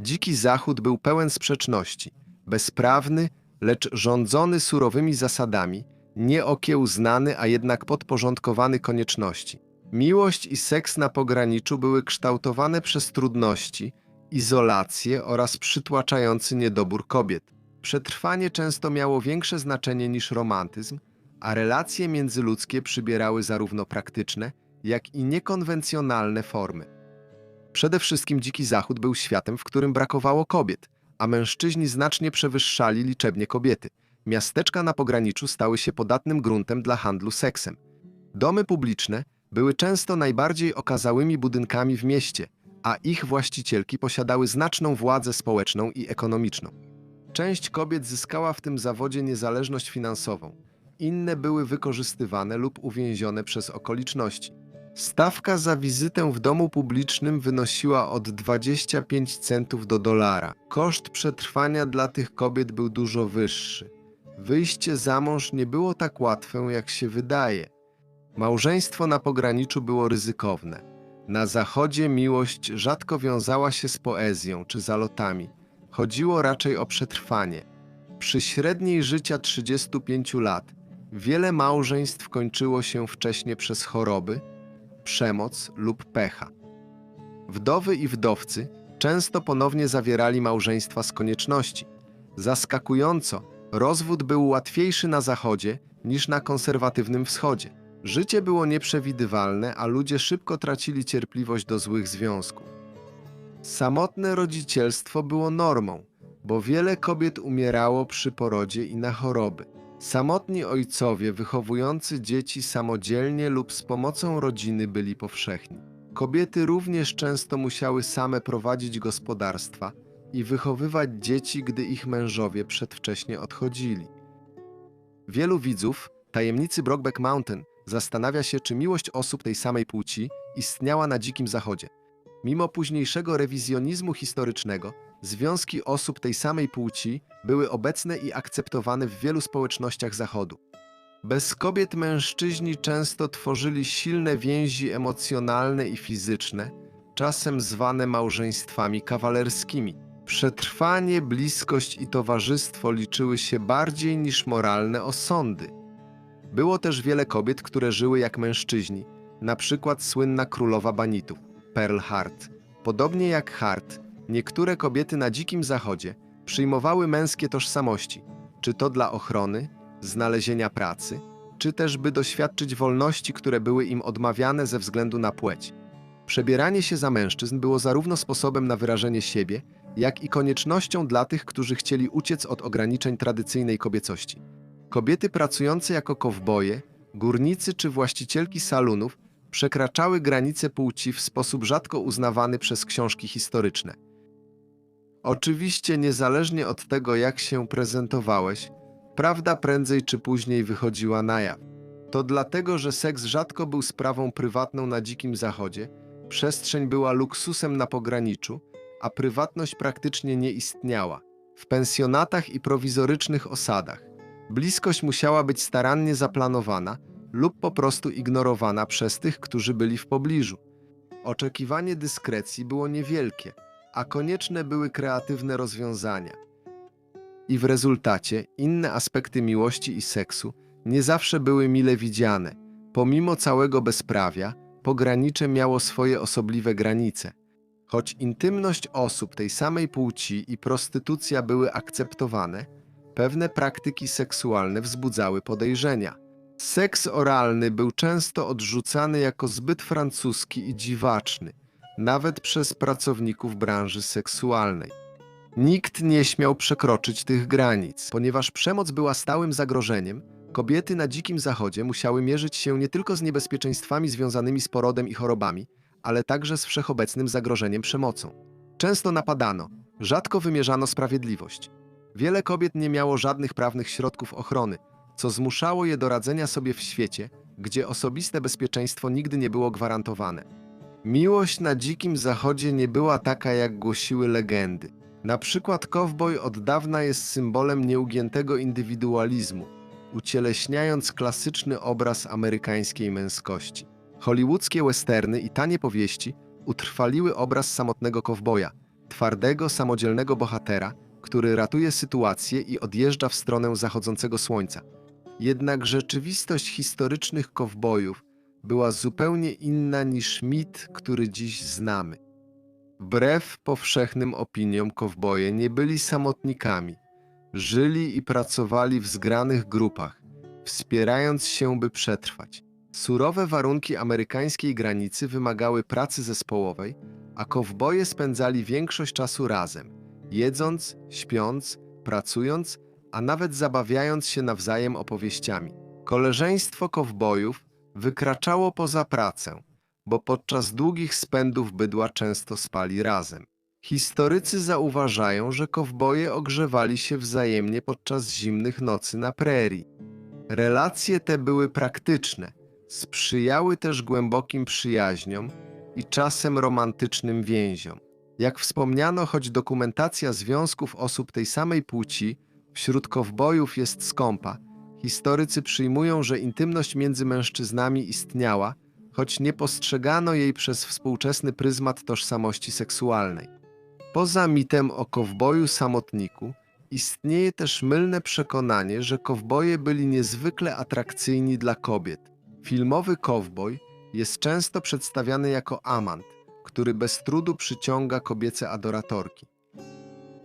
Dziki Zachód był pełen sprzeczności. Bezprawny, lecz rządzony surowymi zasadami, nieokiełznany, a jednak podporządkowany konieczności. Miłość i seks na pograniczu były kształtowane przez trudności, izolację oraz przytłaczający niedobór kobiet. Przetrwanie często miało większe znaczenie niż romantyzm, a relacje międzyludzkie przybierały zarówno praktyczne, jak i niekonwencjonalne formy. Przede wszystkim Dziki Zachód był światem, w którym brakowało kobiet, a mężczyźni znacznie przewyższali liczebnie kobiety. Miasteczka na pograniczu stały się podatnym gruntem dla handlu seksem. Domy publiczne były często najbardziej okazałymi budynkami w mieście, a ich właścicielki posiadały znaczną władzę społeczną i ekonomiczną. Część kobiet zyskała w tym zawodzie niezależność finansową, inne były wykorzystywane lub uwięzione przez okoliczności. Stawka za wizytę w domu publicznym wynosiła od 25 centów do dolara. Koszt przetrwania dla tych kobiet był dużo wyższy. Wyjście za mąż nie było tak łatwe, jak się wydaje. Małżeństwo na pograniczu było ryzykowne. Na zachodzie miłość rzadko wiązała się z poezją czy zalotami. Chodziło raczej o przetrwanie. Przy średniej życia 35 lat wiele małżeństw kończyło się wcześnie przez choroby, przemoc lub pecha. Wdowy i wdowcy często ponownie zawierali małżeństwa z konieczności. Zaskakująco, rozwód był łatwiejszy na zachodzie niż na konserwatywnym wschodzie. Życie było nieprzewidywalne, a ludzie szybko tracili cierpliwość do złych związków. Samotne rodzicielstwo było normą, bo wiele kobiet umierało przy porodzie i na choroby. Samotni ojcowie wychowujący dzieci samodzielnie lub z pomocą rodziny byli powszechni. Kobiety również często musiały same prowadzić gospodarstwa i wychowywać dzieci, gdy ich mężowie przedwcześnie odchodzili. Wielu widzów tajemnicy Brokeback Mountain zastanawia się, czy miłość osób tej samej płci istniała na Dzikim Zachodzie. Mimo późniejszego rewizjonizmu historycznego, związki osób tej samej płci były obecne i akceptowane w wielu społecznościach Zachodu. Bez kobiet mężczyźni często tworzyli silne więzi emocjonalne i fizyczne, czasem zwane małżeństwami kawalerskimi. Przetrwanie, bliskość i towarzystwo liczyły się bardziej niż moralne osądy. Było też wiele kobiet, które żyły jak mężczyźni, na przykład słynna królowa banitów, Pearl Hart. Podobnie jak Hart, niektóre kobiety na Dzikim Zachodzie przyjmowały męskie tożsamości, czy to dla ochrony, znalezienia pracy, czy też by doświadczyć wolności, które były im odmawiane ze względu na płeć. Przebieranie się za mężczyzn było zarówno sposobem na wyrażenie siebie, jak i koniecznością dla tych, którzy chcieli uciec od ograniczeń tradycyjnej kobiecości. Kobiety pracujące jako kowboje, górnicy czy właścicielki salonów przekraczały granice płci w sposób rzadko uznawany przez książki historyczne. Oczywiście, niezależnie od tego, jak się prezentowałeś, prawda prędzej czy później wychodziła na jaw. To dlatego, że seks rzadko był sprawą prywatną na Dzikim Zachodzie, przestrzeń była luksusem na pograniczu, a prywatność praktycznie nie istniała. W pensjonatach i prowizorycznych osadach bliskość musiała być starannie zaplanowana lub po prostu ignorowana przez tych, którzy byli w pobliżu. Oczekiwanie dyskrecji było niewielkie, a konieczne były kreatywne rozwiązania. I w rezultacie inne aspekty miłości i seksu nie zawsze były mile widziane. Pomimo całego bezprawia, pogranicze miało swoje osobliwe granice. Choć intymność osób tej samej płci i prostytucja były akceptowane, pewne praktyki seksualne wzbudzały podejrzenia. Seks oralny był często odrzucany jako zbyt francuski i dziwaczny, nawet przez pracowników branży seksualnej. Nikt nie śmiał przekroczyć tych granic, ponieważ przemoc była stałym zagrożeniem. Kobiety na Dzikim Zachodzie musiały mierzyć się nie tylko z niebezpieczeństwami związanymi z porodem i chorobami, ale także z wszechobecnym zagrożeniem przemocą. Często napadano, rzadko wymierzano sprawiedliwość. Wiele kobiet nie miało żadnych prawnych środków ochrony, co zmuszało je do radzenia sobie w świecie, gdzie osobiste bezpieczeństwo nigdy nie było gwarantowane. Miłość na Dzikim Zachodzie nie była taka, jak głosiły legendy. Na przykład kowboj od dawna jest symbolem nieugiętego indywidualizmu, ucieleśniając klasyczny obraz amerykańskiej męskości. Hollywoodzkie westerny i tanie powieści utrwaliły obraz samotnego kowboja, twardego, samodzielnego bohatera, który ratuje sytuację i odjeżdża w stronę zachodzącego słońca. Jednak rzeczywistość historycznych kowbojów była zupełnie inna niż mit, który dziś znamy. Wbrew powszechnym opiniom kowboje nie byli samotnikami. Żyli i pracowali w zgranych grupach, wspierając się, by przetrwać. Surowe warunki amerykańskiej granicy wymagały pracy zespołowej, a kowboje spędzali większość czasu razem, jedząc, śpiąc, pracując, a nawet zabawiając się nawzajem opowieściami. Koleżeństwo kowbojów wykraczało poza pracę, bo podczas długich spędów bydła często spali razem. Historycy zauważają, że kowboje ogrzewali się wzajemnie podczas zimnych nocy na prerii. Relacje te były praktyczne, sprzyjały też głębokim przyjaźniom i czasem romantycznym więziom. Jak wspomniano, choć dokumentacja związków osób tej samej płci wśród kowbojów jest skąpa, historycy przyjmują, że intymność między mężczyznami istniała, choć nie postrzegano jej przez współczesny pryzmat tożsamości seksualnej. Poza mitem o kowboju samotniku, istnieje też mylne przekonanie, że kowboje byli niezwykle atrakcyjni dla kobiet. Filmowy kowboj jest często przedstawiany jako amant, który bez trudu przyciąga kobiece adoratorki.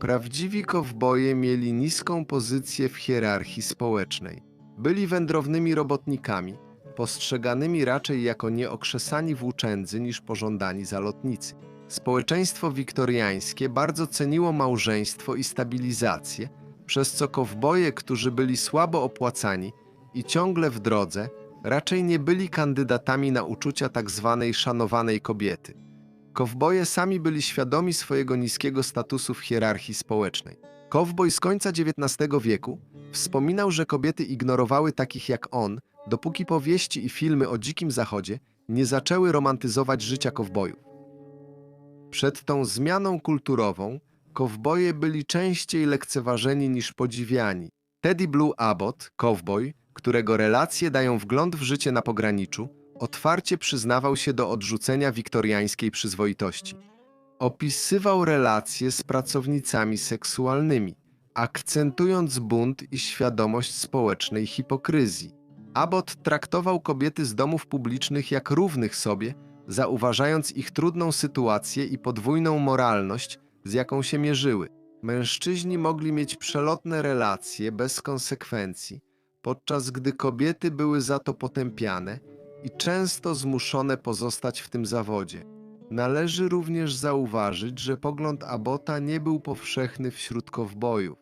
Prawdziwi kowboje mieli niską pozycję w hierarchii społecznej. Byli wędrownymi robotnikami, postrzeganymi raczej jako nieokrzesani włóczędzy niż pożądani zalotnicy. Społeczeństwo wiktoriańskie bardzo ceniło małżeństwo i stabilizację, przez co kowboje, którzy byli słabo opłacani i ciągle w drodze, raczej nie byli kandydatami na uczucia tak zwanej szanowanej kobiety. Kowboje sami byli świadomi swojego niskiego statusu w hierarchii społecznej. Kowboj z końca XIX wieku wspominał, że kobiety ignorowały takich jak on, dopóki powieści i filmy o dzikim zachodzie nie zaczęły romantyzować życia kowbojów. Przed tą zmianą kulturową kowboje byli częściej lekceważeni niż podziwiani. Teddy Blue Abbott, kowboj, którego relacje dają wgląd w życie na pograniczu, otwarcie przyznawał się do odrzucenia wiktoriańskiej przyzwoitości. Opisywał relacje z pracownicami seksualnymi, akcentując bunt i świadomość społecznej hipokryzji. Abbott traktował kobiety z domów publicznych jak równych sobie, zauważając ich trudną sytuację i podwójną moralność, z jaką się mierzyły. Mężczyźni mogli mieć przelotne relacje bez konsekwencji, podczas gdy kobiety były za to potępiane i często zmuszone pozostać w tym zawodzie. Należy również zauważyć, że pogląd Abota nie był powszechny wśród kowbojów.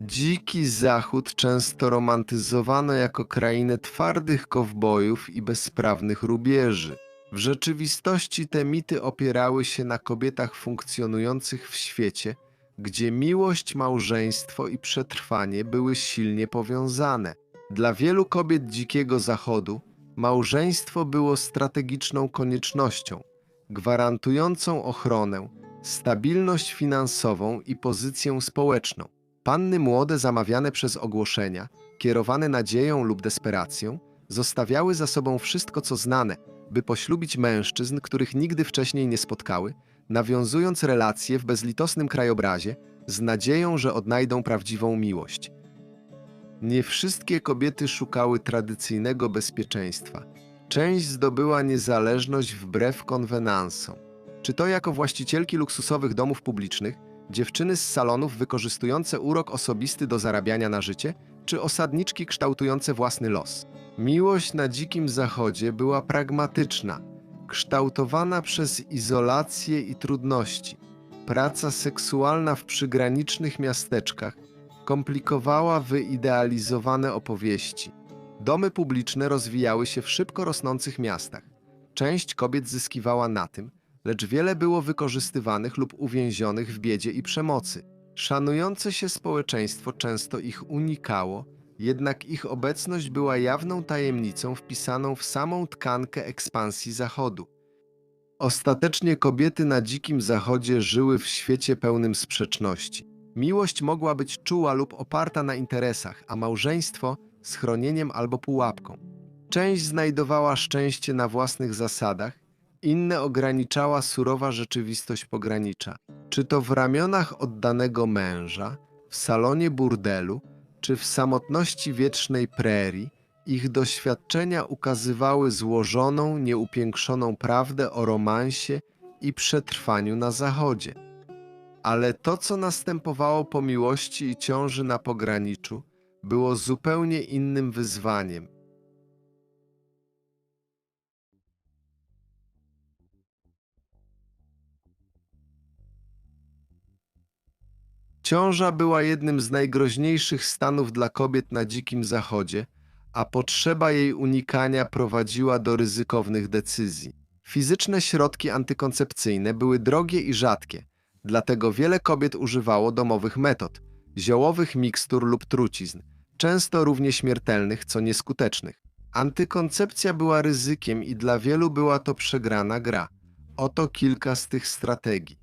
Dziki Zachód często romantyzowano jako krainę twardych kowbojów i bezprawnych rubieży. W rzeczywistości te mity opierały się na kobietach funkcjonujących w świecie, gdzie miłość, małżeństwo i przetrwanie były silnie powiązane. Dla wielu kobiet Dzikiego Zachodu małżeństwo było strategiczną koniecznością, gwarantującą ochronę, stabilność finansową i pozycję społeczną. Panny młode zamawiane przez ogłoszenia, kierowane nadzieją lub desperacją, zostawiały za sobą wszystko co znane, by poślubić mężczyzn, których nigdy wcześniej nie spotkały, nawiązując relacje w bezlitosnym krajobrazie z nadzieją, że odnajdą prawdziwą miłość. Nie wszystkie kobiety szukały tradycyjnego bezpieczeństwa. Część zdobyła niezależność wbrew konwenansom. Czy to jako właścicielki luksusowych domów publicznych, dziewczyny z salonów wykorzystujące urok osobisty do zarabiania na życie, czy osadniczki kształtujące własny los. Miłość na dzikim zachodzie była pragmatyczna, kształtowana przez izolację i trudności. Praca seksualna w przygranicznych miasteczkach komplikowała wyidealizowane opowieści. Domy publiczne rozwijały się w szybko rosnących miastach. Część kobiet zyskiwała na tym, lecz wiele było wykorzystywanych lub uwięzionych w biedzie i przemocy. Szanujące się społeczeństwo często ich unikało, jednak ich obecność była jawną tajemnicą wpisaną w samą tkankę ekspansji Zachodu. Ostatecznie kobiety na dzikim Zachodzie żyły w świecie pełnym sprzeczności. Miłość mogła być czuła lub oparta na interesach, a małżeństwo schronieniem albo pułapką. Część znajdowała szczęście na własnych zasadach, inne ograniczała surowa rzeczywistość pogranicza. Czy to w ramionach oddanego męża, w salonie burdelu, czy w samotności wiecznej prerii, ich doświadczenia ukazywały złożoną, nieupiększoną prawdę o romansie i przetrwaniu na zachodzie. Ale to, co następowało po miłości i ciąży na pograniczu, było zupełnie innym wyzwaniem. Ciąża była jednym z najgroźniejszych stanów dla kobiet na Dzikim Zachodzie, a potrzeba jej unikania prowadziła do ryzykownych decyzji. Fizyczne środki antykoncepcyjne były drogie i rzadkie, dlatego wiele kobiet używało domowych metod ziołowych mikstur lub trucizn, często równie śmiertelnych, co nieskutecznych. Antykoncepcja była ryzykiem i dla wielu była to przegrana gra. Oto kilka z tych strategii.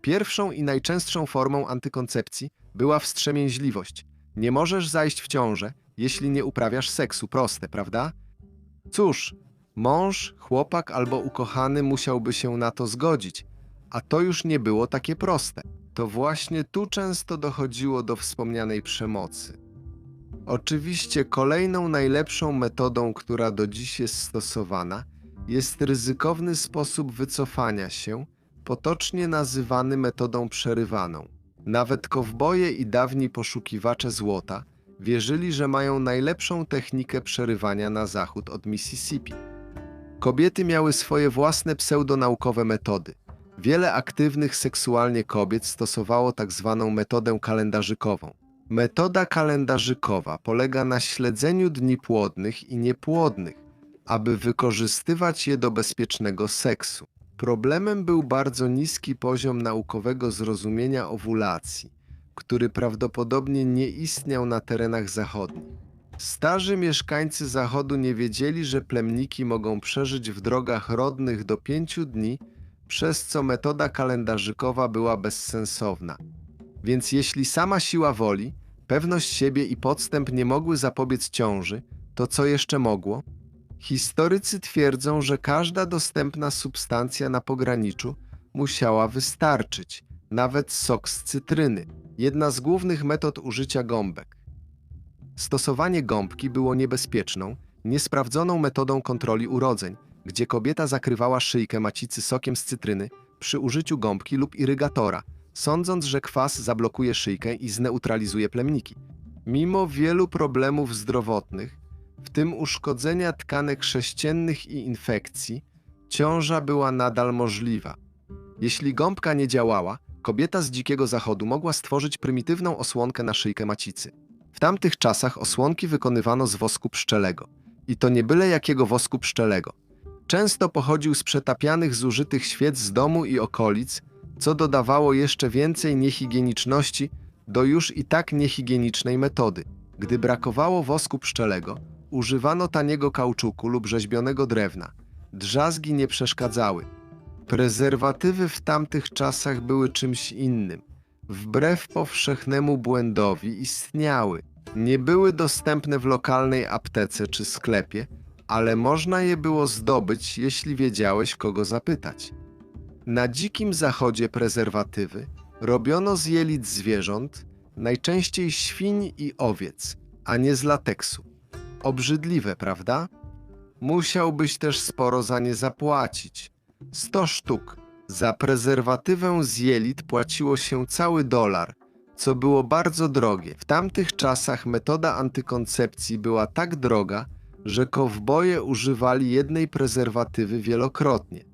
Pierwszą i najczęstszą formą antykoncepcji była wstrzemięźliwość. Nie możesz zajść w ciążę, jeśli nie uprawiasz seksu. Proste, prawda? Cóż, mąż, chłopak albo ukochany musiałby się na to zgodzić, a to już nie było takie proste. To właśnie tu często dochodziło do wspomnianej przemocy. Oczywiście kolejną najlepszą metodą, która do dziś jest stosowana, jest ryzykowny sposób wycofania się, potocznie nazywany metodą przerywaną. Nawet kowboje i dawni poszukiwacze złota wierzyli, że mają najlepszą technikę przerywania na zachód od Mississippi. Kobiety miały swoje własne pseudonaukowe metody. Wiele aktywnych seksualnie kobiet stosowało tak zwaną metodę kalendarzykową. Metoda kalendarzykowa polega na śledzeniu dni płodnych i niepłodnych, aby wykorzystywać je do bezpiecznego seksu. Problemem był bardzo niski poziom naukowego zrozumienia owulacji, który prawdopodobnie nie istniał na terenach zachodnich. Starzy mieszkańcy Zachodu nie wiedzieli, że plemniki mogą przeżyć w drogach rodnych do pięciu dni, przez co metoda kalendarzykowa była bezsensowna. Więc jeśli sama siła woli, pewność siebie i podstęp nie mogły zapobiec ciąży, to co jeszcze mogło? Historycy twierdzą, że każda dostępna substancja na pograniczu musiała wystarczyć, nawet sok z cytryny, jedna z głównych metod użycia gąbek. Stosowanie gąbki było niebezpieczną, niesprawdzoną metodą kontroli urodzeń, gdzie kobieta zakrywała szyjkę macicy sokiem z cytryny przy użyciu gąbki lub irygatora, sądząc, że kwas zablokuje szyjkę i zneutralizuje plemniki. Mimo wielu problemów zdrowotnych, w tym uszkodzenia tkanek sześciennych i infekcji, ciąża była nadal możliwa. Jeśli gąbka nie działała, kobieta z dzikiego zachodu mogła stworzyć prymitywną osłonkę na szyjkę macicy. W tamtych czasach osłonki wykonywano z wosku pszczelego. I to nie byle jakiego wosku pszczelego. Często pochodził z przetapianych zużytych świec z domu i okolic, co dodawało jeszcze więcej niehigieniczności do już i tak niehigienicznej metody. Gdy brakowało wosku pszczelego, używano taniego kauczuku lub rzeźbionego drewna. Drzazgi nie przeszkadzały. Prezerwatywy w tamtych czasach były czymś innym. Wbrew powszechnemu błędowi istniały. Nie były dostępne w lokalnej aptece czy sklepie, ale można je było zdobyć, jeśli wiedziałeś, kogo zapytać. Na dzikim zachodzie prezerwatywy robiono z jelit zwierząt, najczęściej świń i owiec, a nie z lateksu. Obrzydliwe, prawda? Musiałbyś też sporo za nie zapłacić. 100 sztuk. Za prezerwatywę z jelit płaciło się cały dolar, co było bardzo drogie. W tamtych czasach metoda antykoncepcji była tak droga, że kowboje używali jednej prezerwatywy wielokrotnie.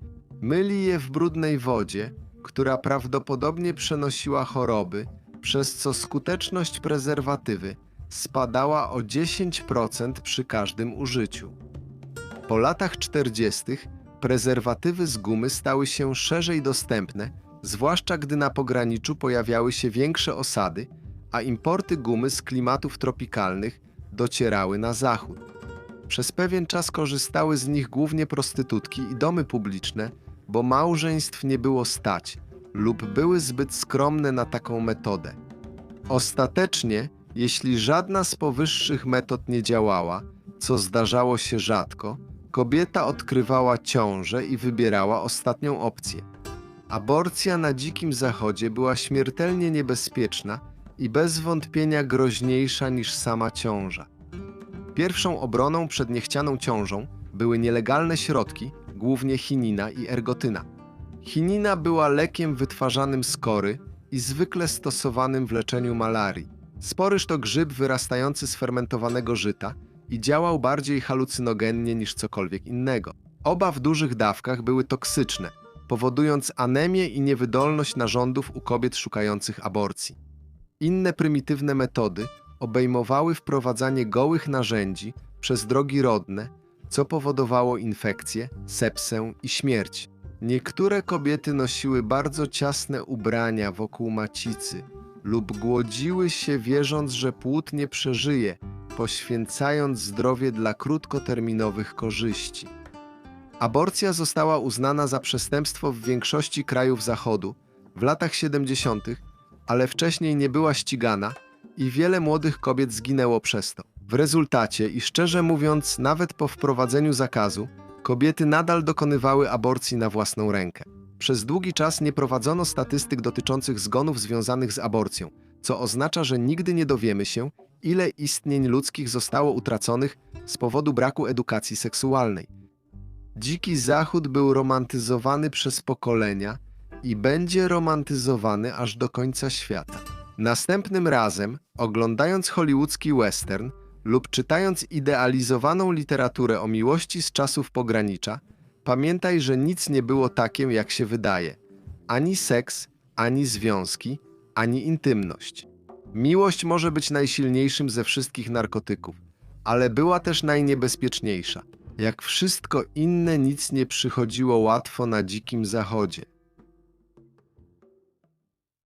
Myli je w brudnej wodzie, która prawdopodobnie przenosiła choroby, przez co skuteczność prezerwatywy spadała o 10% przy każdym użyciu. Po latach 40. prezerwatywy z gumy stały się szerzej dostępne, zwłaszcza gdy na pograniczu pojawiały się większe osady, a importy gumy z klimatów tropikalnych docierały na zachód. Przez pewien czas korzystały z nich głównie prostytutki i domy publiczne, bo małżeństw nie było stać lub były zbyt skromne na taką metodę. Ostatecznie, jeśli żadna z powyższych metod nie działała, co zdarzało się rzadko, kobieta odkrywała ciążę i wybierała ostatnią opcję. Aborcja na Dzikim Zachodzie była śmiertelnie niebezpieczna i bez wątpienia groźniejsza niż sama ciąża. Pierwszą obroną przed niechcianą ciążą były nielegalne środki, głównie chinina i ergotyna. Chinina była lekiem wytwarzanym z kory i zwykle stosowanym w leczeniu malarii. Sporyż to grzyb wyrastający z fermentowanego żyta i działał bardziej halucynogennie niż cokolwiek innego. Oba w dużych dawkach były toksyczne, powodując anemię i niewydolność narządów u kobiet szukających aborcji. Inne prymitywne metody obejmowały wprowadzanie gołych narzędzi przez drogi rodne, co powodowało infekcje, sepsę i śmierć. Niektóre kobiety nosiły bardzo ciasne ubrania wokół macicy lub głodziły się wierząc, że płód nie przeżyje, poświęcając zdrowie dla krótkoterminowych korzyści. Aborcja została uznana za przestępstwo w większości krajów Zachodu w latach 70., ale wcześniej nie była ścigana i wiele młodych kobiet zginęło przez to. W rezultacie, i szczerze mówiąc, nawet po wprowadzeniu zakazu, kobiety nadal dokonywały aborcji na własną rękę. Przez długi czas nie prowadzono statystyk dotyczących zgonów związanych z aborcją, co oznacza, że nigdy nie dowiemy się, ile istnień ludzkich zostało utraconych z powodu braku edukacji seksualnej. Dziki Zachód był romantyzowany przez pokolenia i będzie romantyzowany aż do końca świata. Następnym razem, oglądając hollywoodzki western lub czytając idealizowaną literaturę o miłości z czasów pogranicza, pamiętaj, że nic nie było takim, jak się wydaje. Ani seks, ani związki, ani intymność. Miłość może być najsilniejszym ze wszystkich narkotyków, ale była też najniebezpieczniejsza. Jak wszystko inne, nic nie przychodziło łatwo na dzikim zachodzie.